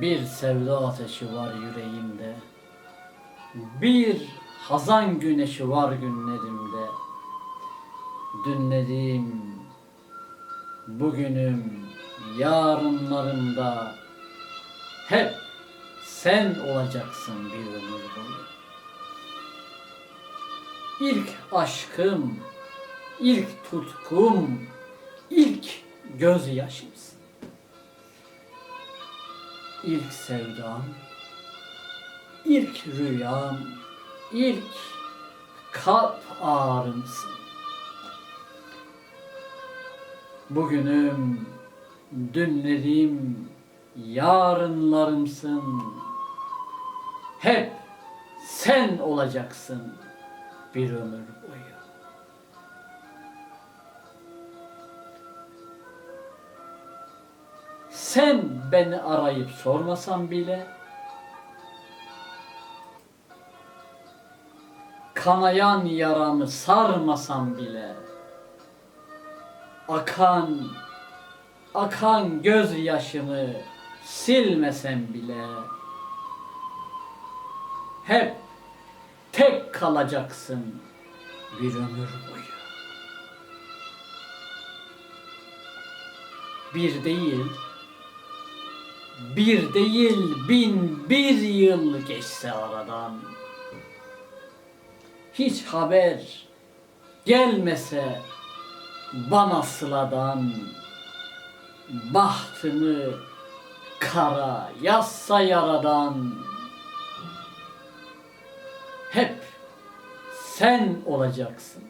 Bir sevda ateşi var yüreğimde. Bir hazan güneşi var günlerimde. Dünlerim, bugünüm, yarınlarımda hep sen olacaksın bir ömür boyu. İlk aşkım, ilk tutkum, ilk gözyaşımsın. İlk sevdam, ilk rüyam, ilk kalp ağrımsın. Bugünüm, dünlerim, yarınlarımsın. Hep sen olacaksın bir ömür boyu. Sen beni arayıp sormasan bile kanayan yaramı sarmasan bile akan akan gözyaşımı silmesem bile hep tek kalacaksın bir ömür boyu. Bir değil, bir değil bin bir yıl geçse aradan. Hiç haber gelmese bana sıladan. Bahtımı kara yazsa yaradan. Hep sen olacaksın